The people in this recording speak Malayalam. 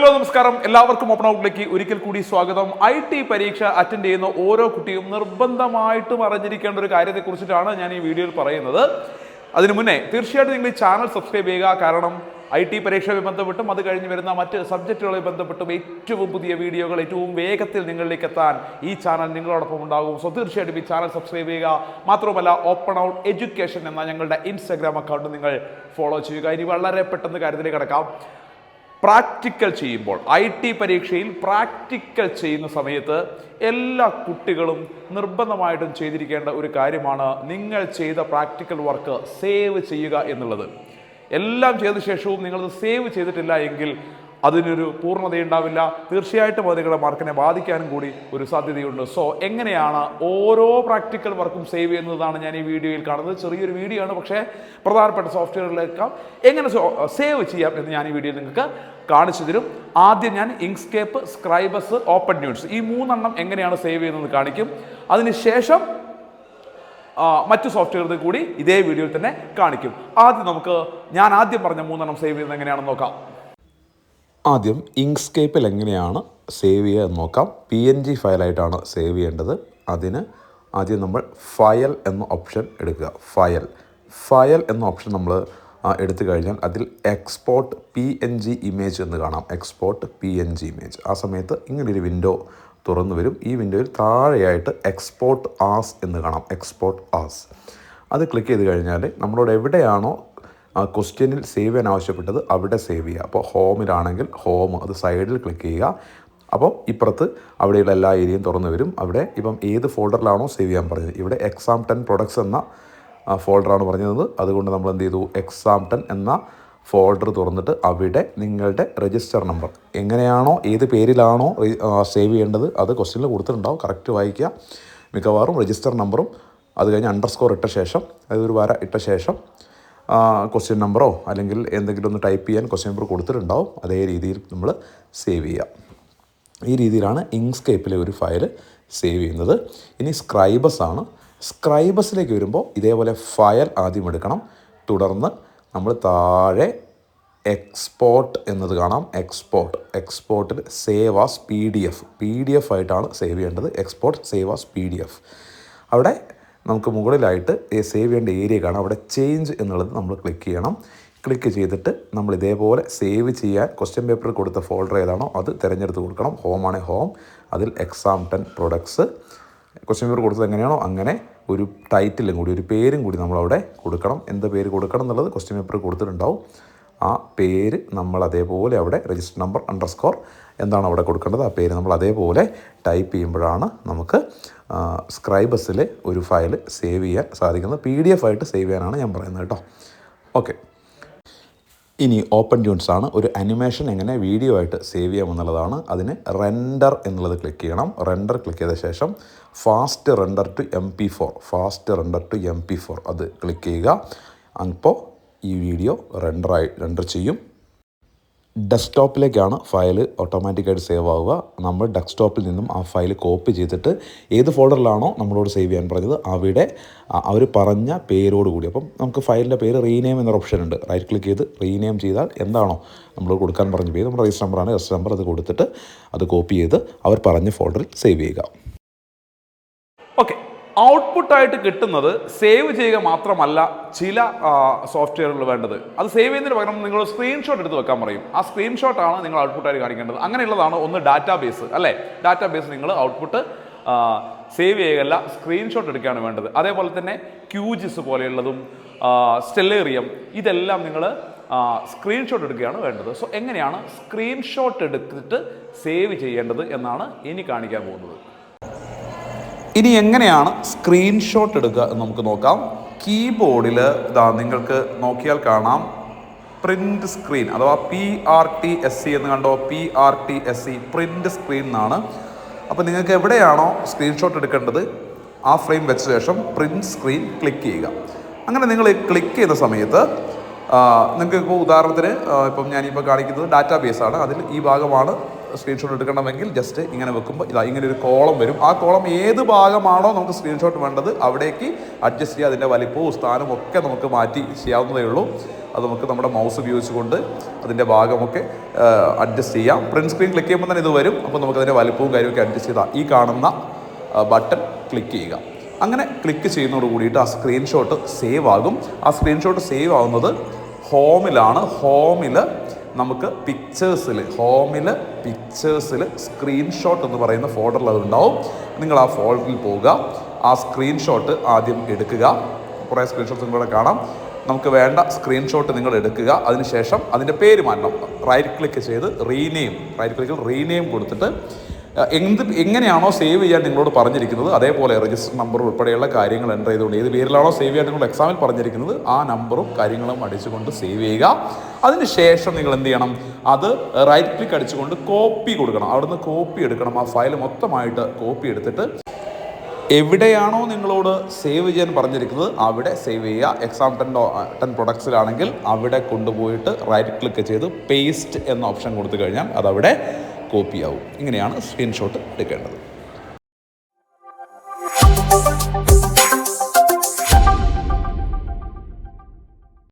ഹലോ നമസ്കാരം. എല്ലാവർക്കും ഓപ്പൺ ഔട്ടിലേക്ക് ഒരിക്കൽ കൂടി സ്വാഗതം. ഐ ടി പരീക്ഷ അറ്റൻഡ് ചെയ്യുന്ന ഓരോ കുട്ടിയും നിർബന്ധമായിട്ടും അറിഞ്ഞിരിക്കേണ്ട ഒരു കാര്യത്തെക്കുറിച്ചിട്ടാണ് ഞാൻ ഈ വീഡിയോയിൽ പറയുന്നത്. അതിനു മുന്നേ തീർച്ചയായിട്ടും നിങ്ങൾ ഈ ചാനൽ സബ്സ്ക്രൈബ് ചെയ്യുക. കാരണം ഐ ടി പരീക്ഷയുമായി ബന്ധപ്പെട്ടും അത് കഴിഞ്ഞ് വരുന്ന മറ്റ് സബ്ജക്റ്റുകളുമായി ബന്ധപ്പെട്ടും ഏറ്റവും പുതിയ വീഡിയോകൾ ഏറ്റവും വേഗത്തിൽ നിങ്ങളിലേക്ക് എത്താൻ ഈ ചാനൽ നിങ്ങളോടൊപ്പം ഉണ്ടാകും. സോ തീർച്ചയായിട്ടും ഈ ചാനൽ സബ്സ്ക്രൈബ് ചെയ്യുക. മാത്രമല്ല ഓപ്പൺ ഔട്ട് എഡ്യൂക്കേഷൻ എന്ന ഞങ്ങളുടെ ഇൻസ്റ്റാഗ്രാം അക്കൗണ്ട് നിങ്ങൾ ഫോളോ ചെയ്യുക. ഇനി വളരെ പെട്ടെന്ന് കാര്യത്തിലേക്ക് കിടക്കാം. പ്രാക്ടിക്കൽ ചെയ്യുമ്പോൾ ഐ ടി പരീക്ഷയിൽ പ്രാക്ടിക്കൽ ചെയ്യുന്ന സമയത്ത് എല്ലാ കുട്ടികളും നിർബന്ധമായിട്ടും ചെയ്തിരിക്കേണ്ട ഒരു കാര്യമാണ് നിങ്ങൾ ചെയ്ത പ്രാക്ടിക്കൽ വർക്ക് സേവ് ചെയ്യുക എന്നുള്ളത്. എല്ലാം ചെയ്ത ശേഷവും നിങ്ങളത് സേവ് ചെയ്തിട്ടില്ല എങ്കിൽ അതിനൊരു പൂർണതയുണ്ടാവില്ല. തീർച്ചയായിട്ടും അത് നിങ്ങളുടെ മാർക്കിനെ ബാധിക്കാനും കൂടി ഒരു സാധ്യതയുണ്ട്. സോ എങ്ങനെയാണ് ഓരോ പ്രാക്ടിക്കൽ വർക്കും സേവ് ചെയ്യുന്നതാണ് ഞാൻ ഈ വീഡിയോയിൽ കാണുന്നത്. ചെറിയൊരു വീഡിയോ ആണ് പക്ഷേ പ്രധാനപ്പെട്ട സോഫ്റ്റ്വെയറിലേക്ക് എങ്ങനെ സേവ് ചെയ്യാം എന്ന് ഞാൻ ഈ വീഡിയോയിൽ നിങ്ങൾക്ക് കാണിച്ചു തരും. ആദ്യം ഞാൻ ഇങ്സ്കേപ്പ് സ്ക്രൈബസ് ഓപ്പൺ ന്യൂസ് ഈ മൂന്നെണ്ണം എങ്ങനെയാണ് സേവ് ചെയ്യുന്നത് കാണിക്കും. അതിനുശേഷം മറ്റു സോഫ്റ്റ്വെയറിൽ കൂടി ഇതേ വീഡിയോയിൽ തന്നെ കാണിക്കും. ആദ്യം നമുക്ക് ഞാൻ ആദ്യം പറഞ്ഞ മൂന്നെണ്ണം സേവ് ചെയ്യുന്നത് എങ്ങനെയാണെന്ന് നോക്കാം. ആദ്യം ഇങ്ക്സ്കേപ്പിൽ എങ്ങനെയാണ് സേവ് ചെയ്യുക എന്ന് നോക്കാം. പി എൻ ജി ഫയലായിട്ടാണ് സേവ് ചെയ്യേണ്ടത്. അതിന് ആദ്യം നമ്മൾ ഫയൽ എന്ന ഓപ്ഷൻ എടുക്കുക. ഫയൽ ഫയൽ എന്ന ഓപ്ഷൻ നമ്മൾ എടുത്തു കഴിഞ്ഞാൽ അതിൽ export P N G image എന്ന് കാണാം. Export P N G image ആ സമയത്ത് ഇങ്ങനൊരു വിൻഡോ തുറന്നു വരും. ഈ വിൻഡോയിൽ താഴെയായിട്ട് എക്സ്പോർട്ട് ആസ് എന്ന് കാണാം. എക്സ്പോർട്ട് ആസ് അത് ക്ലിക്ക് ചെയ്ത് കഴിഞ്ഞാൽ നമ്മളോട് എവിടെയാണോ ക്വസ്റ്റ്യനിൽ സേവ് ചെയ്യാൻ ആവശ്യപ്പെട്ടത് അവിടെ സേവ് ചെയ്യുക. അപ്പോൾ ഹോമിലാണെങ്കിൽ ഹോം അത് സൈഡിൽ ക്ലിക്ക് ചെയ്യുക. അപ്പോൾ ഇപ്പുറത്ത് അവിടെയുള്ള എല്ലാ ഏരിയയും തുറന്നു വരും. അവിടെ ഇപ്പം ഏത് ഫോൾഡറിലാണോ സേവ് ചെയ്യാൻ പറഞ്ഞത്. ഇവിടെ എക്സാം ടെൻ പ്രൊഡക്ട്സ് എന്ന ഫോൾഡറാണ് പറഞ്ഞത്. അതുകൊണ്ട് നമ്മൾ എന്ത് ചെയ്തു? എക്സാം ടെൻ എന്ന ഫോൾഡർ തുറന്നിട്ട് അവിടെ നിങ്ങളുടെ രജിസ്റ്റർ നമ്പർ എങ്ങനെയാണോ ഏത് പേരിലാണോ സേവ് ചെയ്യേണ്ടത് അത് ക്വസ്റ്റ്യനിൽ കൊടുത്തിട്ടുണ്ടാവും. കറക്റ്റ് വായിക്കുക. മിക്കവാറും രജിസ്റ്റർ നമ്പറും അത് കഴിഞ്ഞ് അണ്ടർ സ്കോർ ഇട്ട ശേഷം അതായത് ഒരു വര ഇട്ട ശേഷം ക്വസ്റ്റ്യൻ നമ്പറോ അല്ലെങ്കിൽ എന്തെങ്കിലും ഒന്ന് ടൈപ്പ് ചെയ്യാൻ ക്വസ്റ്റ്യൻ നമ്പർ കൊടുത്തിട്ടുണ്ടാവും അതേ രീതിയിൽ നമ്മൾ സേവ് ചെയ്യാം. ഈ രീതിയിലാണ് ഇങ്സ്കേപ്പിലെ ഒരു ഫയൽ സേവ് ചെയ്യുന്നത്. ഇനി സ്ക്രൈബസ് ആണ്. സ്ക്രൈബസിലേക്ക് വരുമ്പോൾ ഇതേപോലെ ഫയൽ ആദ്യം എടുക്കണം. തുടർന്ന് നമ്മൾ താഴെ എക്സ്പോർട്ട് എന്നത് കാണാം. Export എക്സ്പോർട്ടിൽ save as P D F P D F ആയിട്ടാണ് സേവ് ചെയ്യേണ്ടത്. Export save as P D F അവിടെ നമുക്ക് മുകളിലായിട്ട് സേവ് ചെയ്യേണ്ട ഏരിയ കാണാം അവിടെ ചേഞ്ച് എന്നുള്ളത് നമ്മൾ ക്ലിക്ക് ചെയ്യണം. ക്ലിക്ക് ചെയ്തിട്ട് നമ്മൾ ഇതേപോലെ സേവ് ചെയ്യാൻ ക്വസ്റ്റ്യൻ പേപ്പറിൽ കൊടുത്ത ഫോൾഡർ ഏതാണോ അത് തിരഞ്ഞെടുത്ത് കൊടുക്കണം. ഹോം ആണെങ്കിൽ ഹോം അതിൽ exam ten products question paper കൊടുത്തത് എങ്ങനെയാണോ അങ്ങനെ ഒരു ടൈറ്റിലും കൂടി ഒരു പേരും കൂടി നമ്മളവിടെ കൊടുക്കണം. എന്ത് പേര് കൊടുക്കണം എന്നുള്ളത് ക്വസ്റ്റ്യൻ പേപ്പറിൽ കൊടുത്തിട്ടുണ്ടാവും. ആ പേര് നമ്മൾ അതേപോലെ അവിടെ രജിസ്റ്റർ നമ്പർ അണ്ടർസ്കോർ എന്താണ് അവിടെ കൊടുക്കേണ്ടത്? ആ പേര് നമ്മൾ അതേപോലെ ടൈപ്പ് ചെയ്യുമ്പോഴാണ് നമുക്ക് സ്ക്രൈബസിൽ ഒരു ഫയൽ സേവ് ചെയ്യാൻ സാധിക്കുന്നത്. പി ഡി എഫ് ആയിട്ട് സേവ് ചെയ്യാനാണ് ഞാൻ പറയുന്നത് കേട്ടോ. ഓക്കെ ഇനി ഓപ്പൺ ട്യൂൺസ് ആണ്. ഒരു അനിമേഷൻ എങ്ങനെ വീഡിയോ ആയിട്ട് സേവ് ചെയ്യാമെന്നുള്ളതാണ് അതിന് റെൻഡർ എന്നുള്ളത് ക്ലിക്ക് ചെയ്യണം. റെൻഡർ ക്ലിക്ക് ചെയ്ത ശേഷം fast render to M P four fast render to M P four അത് ക്ലിക്ക് ചെയ്യുക. അപ്പോൾ ഈ വീഡിയോ റെൻഡറായി റെൻഡർ ചെയ്യും. ഡെസ്ക്ടോപ്പിലേക്കാണ് ഫയൽ ഓട്ടോമാറ്റിക്കായിട്ട് സേവ് ആവുക. നമ്മൾ ഡെസ്ക്ടോപ്പിൽ നിന്നും ആ ഫയൽ കോപ്പി ചെയ്തിട്ട് ഏത് ഫോൾഡറിലാണോ നമ്മളോട് സേവ് ചെയ്യാൻ പറഞ്ഞത് അവിടെ അവർ പറഞ്ഞ പേരോട് കൂടി. അപ്പം നമുക്ക് ഫയലിന്റെ പേര് റീനെയിം എന്നൊരു ഓപ്ഷൻ ഉണ്ട്. റൈറ്റ് ക്ലിക്ക് ചെയ്ത് റീനെയിം ചെയ്താൽ എന്താണോ നമ്മൾ കൊടുക്കാൻ പറഞ്ഞ പേര്. നമ്മുടെ രജിസ്റ്റർ നമ്പറാണ് രജിസ്റ്റർ നമ്പർ. അത് കൊടുത്തിട്ട് അത് കോപ്പി ചെയ്ത് അവർ പറഞ്ഞ ഫോൾഡറിൽ സേവ് ചെയ്യുക. ഓക്കെ. ഔട്ട്പുട്ടായിട്ട് കിട്ടുന്നത് സേവ് ചെയ്യുക മാത്രമല്ല ചില സോഫ്റ്റ്വെയറുകൾ വേണ്ടത്. അത് സേവ് ചെയ്യുന്നതിന് പകരം നിങ്ങൾ സ്ക്രീൻഷോട്ട് എടുത്ത് വെക്കാൻ പറയും. ആ സ്ക്രീൻഷോട്ടാണ് നിങ്ങൾ ഔട്ട്പുട്ടായിട്ട് കാണിക്കേണ്ടത്. അങ്ങനെയുള്ളതാണ് ഒന്ന് ഡാറ്റാബേസ് അല്ലേ? ഡാറ്റാബേസ് നിങ്ങൾ ഔട്ട്പുട്ട് സേവ് ചെയ്യുകയല്ല സ്ക്രീൻഷോട്ട് എടുക്കുകയാണ് വേണ്ടത്. അതേപോലെ തന്നെ ക്യൂജിസ് പോലെയുള്ളതും സ്റ്റെല്ലേറിയം ഇതെല്ലാം നിങ്ങൾ സ്ക്രീൻഷോട്ട് എടുക്കുകയാണ് വേണ്ടത്. സോ എങ്ങനെയാണ് സ്ക്രീൻഷോട്ട് എടുത്തിട്ട് സേവ് ചെയ്യേണ്ടത് എന്നാണ് ഇനി കാണിക്കാൻ പോകുന്നത്. ഇനി എങ്ങനെയാണ് സ്ക്രീൻഷോട്ട് എടുക്കുക എന്ന് നമുക്ക് നോക്കാം. കീബോർഡിൽ ഇതാ നിങ്ങൾക്ക് നോക്കിയാൽ കാണാം. പ്രിന്റ് സ്ക്രീൻ അഥവാ P R T S C എന്ന് കണ്ടോ? P R T S C print screen എന്നാണ്. അപ്പോൾ നിങ്ങൾക്ക് എവിടെയാണോ സ്ക്രീൻഷോട്ട് എടുക്കേണ്ടത് ആ ഫ്രെയിം വെച്ച ശേഷം പ്രിന്റ് സ്ക്രീൻ ക്ലിക്ക് ചെയ്യുക. അങ്ങനെ നിങ്ങൾ ക്ലിക്ക് ചെയ്ത സമയത്ത് നിങ്ങൾക്ക് ഇപ്പോൾ ഉദാഹരണത്തിന് ഇപ്പം ഞാനിപ്പോൾ കാണിക്കുന്നത് ഡാറ്റാബേസ് ആണ്. അതിൽ ഈ ഭാഗമാണ് സ്ക്രീൻഷോട്ട് എടുക്കണമെങ്കിൽ ജസ്റ്റ് ഇങ്ങനെ വെക്കുമ്പോൾ ഇതാ ഇങ്ങനെ ഒരു കോളം വരും. ആ കോളം ഏത് ഭാഗമാണോ നമുക്ക് സ്ക്രീൻഷോട്ട് വേണ്ടത് അവിടേക്ക് അഡ്ജസ്റ്റ് ചെയ്യുക അതിന്റെ വലിപ്പവും സ്ഥാനവും ഒക്കെ നമുക്ക് മാറ്റി ചെയ്യാവുന്നതേ ഉള്ളൂ. അത് നമുക്ക് നമ്മുടെ മൗസ് ഉപയോഗിച്ചുകൊണ്ട് അതിന്റെ ഭാഗമൊക്കെ അഡ്ജസ്റ്റ് ചെയ്യാം. പ്രിന്റ് സ്ക്രീൻ ക്ലിക്ക് ചെയ്യുമ്പോൾ തന്നെ ഇത് വരും. അപ്പോൾ നമുക്ക് അതിന്റെ വലിപ്പവും കാര്യമൊക്കെ അഡ്ജസ്റ്റ് ചെയ്താൽ ഈ കാണുന്ന ബട്ടൺ ക്ലിക്ക് ചെയ്യുക. അങ്ങനെ ക്ലിക്ക് ചെയ്യുന്നതോട് കൂടിയിട്ട് ആ സ്ക്രീൻഷോട്ട് സേവ് ആകും. ആ സ്ക്രീൻഷോട്ട് സേവ് ആവുന്നത് ഹോമിലാണ് ഹോമിൽ നമുക്ക് പിക്ചേഴ്സിൽ ഹോമിൽ പിക്ചേഴ്സിൽ സ്ക്രീൻഷോട്ട് എന്ന് പറയുന്ന ഫോൾഡറിൽ അതുണ്ടാവും. നിങ്ങൾ ആ ഫോൾഡറിൽ പോവുക. ആ സ്ക്രീൻഷോട്ട് ആദ്യം എടുക്കുക. കുറേ സ്ക്രീൻഷോട്ട്സ് നിങ്ങളിവിടെ കാണാം. നമുക്ക് വേണ്ട സ്ക്രീൻഷോട്ട് നിങ്ങൾ എടുക്കുക. അതിനുശേഷം അതിന്റെ പേര് മാറ്റണം. റൈറ്റ് ക്ലിക്ക് ചെയ്ത് റീനെയിം റൈറ്റ് ക്ലിക്കിൽ റീനെയിം കൊടുത്തിട്ട് എന്ത് എങ്ങനെയാണോ സേവ് ചെയ്യാൻ നിങ്ങളോട് പറഞ്ഞിരിക്കുന്നത് അതേപോലെ രജിസ്റ്റർ നമ്പർ ഉൾപ്പെടെയുള്ള കാര്യങ്ങൾ എന്റർ ചെയ്തുകൊണ്ട് ഏത് പേരിലാണോ സേവ് ചെയ്യാൻ നിങ്ങൾ എക്സാമിൽ പറഞ്ഞിരിക്കുന്നത് ആ നമ്പറും കാര്യങ്ങളും അടിച്ചുകൊണ്ട് സേവ് ചെയ്യുക. അതിനുശേഷം നിങ്ങൾ എന്ത് ചെയ്യണം? അത് റൈറ്റ് ക്ലിക്ക് അടിച്ചുകൊണ്ട് കോപ്പി കൊടുക്കണം. അവിടുന്ന് കോപ്പി എടുക്കണം. ആ ഫയൽ മൊത്തമായിട്ട് കോപ്പി എടുത്തിട്ട് എവിടെയാണോ നിങ്ങളോട് സേവ് ചെയ്യാൻ പറഞ്ഞിരിക്കുന്നത് അവിടെ സേവ് ചെയ്യുക. എക്സാം ടെൻ ടെൻ പ്രൊഡക്ട്സിലാണെങ്കിൽ അവിടെ കൊണ്ടുപോയിട്ട് റൈറ്റ് ക്ലിക്ക് ചെയ്ത് പേസ്റ്റ് എന്ന ഓപ്ഷൻ കൊടുത്തു കഴിഞ്ഞാൽ അതവിടെ കോപ്പി ആവും ഇങ്ങനെയാണ് സ്ക്രീൻഷോട്ട് എടുക്കേണ്ടത്.